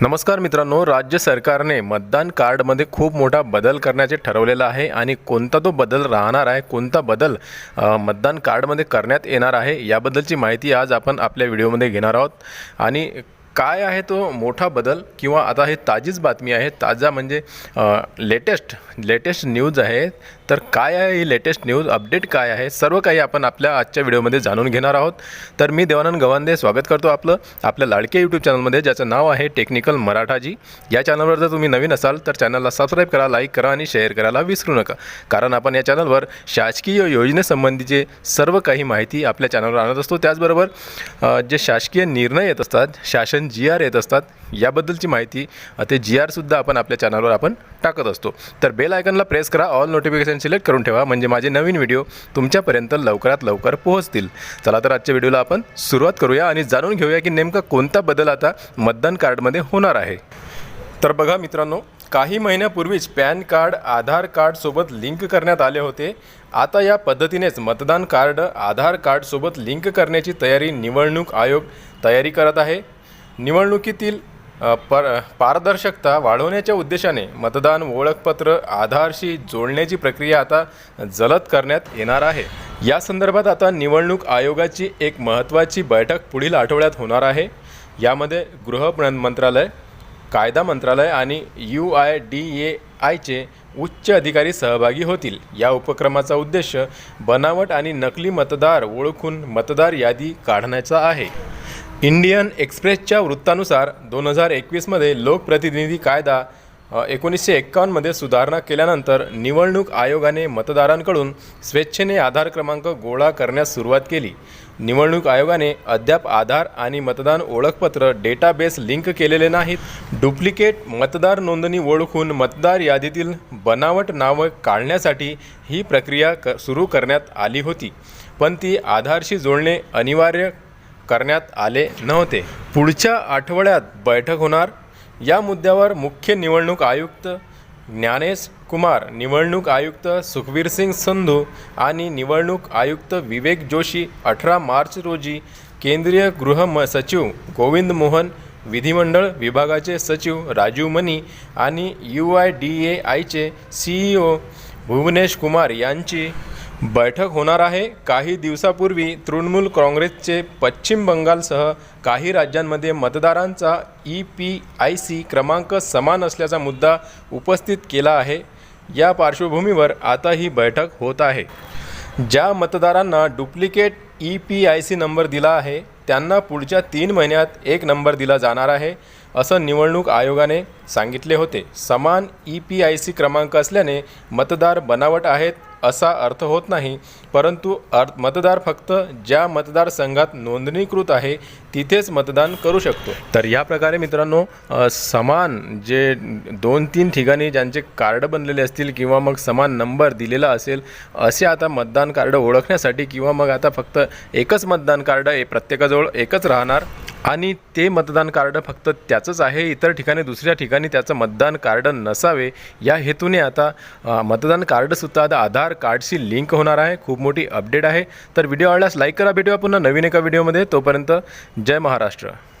नमस्कार मित्रांनो राज्य सरकारने मतदान कार्डमध्ये खूप मोठा बदल करण्याचे ठरवलेलं आहे आणि कोणता तो बदल राहणार आहे कोणता बदल मतदान कार्डमध्ये करण्यात येणार आहे याबद्दलची माहिती आज आपण आपल्या व्हिडिओमध्ये घेणार आहोत. आणि काय आहे तो मोठा बदल किंवा आता हे ताजीच बातमी आहे ताजा म्हणजे लेटेस्ट लेटेस्ट न्यूज आहे. तर काय आहे ही लेटेस्ट न्यूज अपडेट काय आहे? सर्व काही आपण आपल्या आजच्या व्हिडिओमध्ये जाणून घेणार आहोत. तर मी देवानंद गवांदे स्वागत करतो आपलं. आपल्या लाडके यूट्यूब चॅनलमध्ये ज्याचं नाव आहे टेक्निकल मराठाजी. या चॅनलवर जर तुम्ही नवीन असाल तर चॅनलला सबस्क्राईब करा लाईक करा आणि शेअर करायला विसरू नका. कारण आपण या चॅनलवर शासकीय योजनेसंबंधीचे सर्व काही माहिती आपल्या चॅनलवर आणत असतो. त्याचबरोबर जे शासकीय निर्णय येत असतात शासन जी आर येत असतात याबद्दलची माहिती ते जी आरसुद्धा आपण आपल्या चॅनलवर आपण टाकत असतो. तर बेल आयकनला प्रेस करा ऑल नोटिफिकेशन सिलेक्ट करून ठेवा म्हणजे माझे नवीन व्हिडिओ तुमच्यापर्यंत लवकरात लवकर पोहोचतील. चला तर आजच्या व्हिडिओला आपण सुरुवात करूया आणि जाणून घेऊया की नेमका कोणता बदल आता मतदान कार्डमध्ये होणार आहे. तर बघा मित्रांनो काही महिन्यापूर्वीच पॅन कार्ड आधार कार्डसोबत लिंक करण्यात आले होते. आता या पद्धतीनेच मतदान कार्ड आधार कार्डसोबत लिंक करण्याची तयारी निवडणूक आयोग तयारी करत आहे. निवडणुकीतील पर पारदर्शकता वाढवण्याच्या उद्देशाने मतदान ओळखपत्र आधारशी जोडण्याची प्रक्रिया आता जलद करण्यात येणार आहे. या संदर्भात आता निवडणूक आयोगाची एक महत्त्वाची बैठक पुढील आठवड्यात होणार आहे. यामध्ये गृह मंत्रालय कायदा मंत्रालय आणि यू आय डी ए आयचे उच्च अधिकारी सहभागी होतील. या उपक्रमाचा उद्देश बनावट आणि नकली मतदार ओळखून मतदार यादी काढण्याचा आहे. इंडियन एक्सप्रेसच्या वृत्तानुसार दोन हजार एकवीसमध्ये लोकप्रतिनिधी कायदा एकोणीसशे एक्कावन्नमध्ये सुधारणा केल्यानंतर निवडणूक आयोगाने मतदारांकडून स्वेच्छेने आधार क्रमांक गोळा करण्यास सुरुवात केली. निवडणूक आयोगाने अद्याप आधार आणि मतदान ओळखपत्र डेटाबेस लिंक केलेले नाहीत. डुप्लिकेट मतदार नोंदणी ओळखून मतदार यादीतील बनावट नावं काढण्यासाठी ही प्रक्रिया क सुरू करण्यात आली होती. पण ती आधारशी जोडणे अनिवार्य करण्यात आले नव्हते. पुढच्या आठवड्यात बैठक होणार. या मुद्द्यावर मुख्य निवडणूक आयुक्त ज्ञानेश कुमार निवडणूक आयुक्त सुखवीर सिंग संधू आणि निवडणूक आयुक्त विवेक जोशी अठरा मार्च रोजी केंद्रीय गृह म सचिव गोविंद मोहन विधिमंडळ विभागाचे सचिव राजीव मनी आणि यू आय डी ए आयचे C E O Bhuvanesh Kumar यांची बैठक होणार आहे. काही दिवसापूर्वी तृणमूल काँग्रेसचे पश्चिम बंगालसह काही राज्यांमध्ये मतदारांचा ई पी आय सी क्रमांक समान असल्याचा मुद्दा उपस्थित केला आहे. या पार्श्वभूमीवर आता ही बैठक होत आहे. ज्या मतदारांना duplicate E P I C number दिला आहे त्यांना पुढच्या तीन महिन्यात एक नंबर दिला जाणार आहे असं निवडणूक आयोगाने सांगितले होते. समान ई पी आय सी क्रमांक असल्याने मतदार बनावट आहेत असा अर्थ होत नाही परंतु अर् मतदार फक्त ज्या मतदारसंघात नोंदणीकृत आहे तिथेच मतदान करू शकतो. तर या प्रकारे मित्रांनो समान जे दोन तीन ठिकाणी ज्यांचे कार्ड बनलेले असतील किंवा मग समान नंबर दिलेला असेल असे आता मतदान कार्ड ओळखण्यासाठी किंवा मग आता फक्त एकच मतदान कार्ड प्रत्येकाजवळ एकच राहणार आणि ते मतदान कार्ड फक्त त्याचंच आहे. इतर ठिकाणी दुसऱ्या ठिकाणी त्याचं मतदान कार्ड नसावे. या हेतूने आता मतदान कार्डसुद्धा आता आधार कार्डशी लिंक होणार आहे. खूप मोठी अपडेट आहे. तर व्हिडिओ आवडल्यास लाईक करा. भेटूया पुन्हा नवीन एका व्हिडिओमध्ये. तोपर्यंत जय महाराष्ट्र.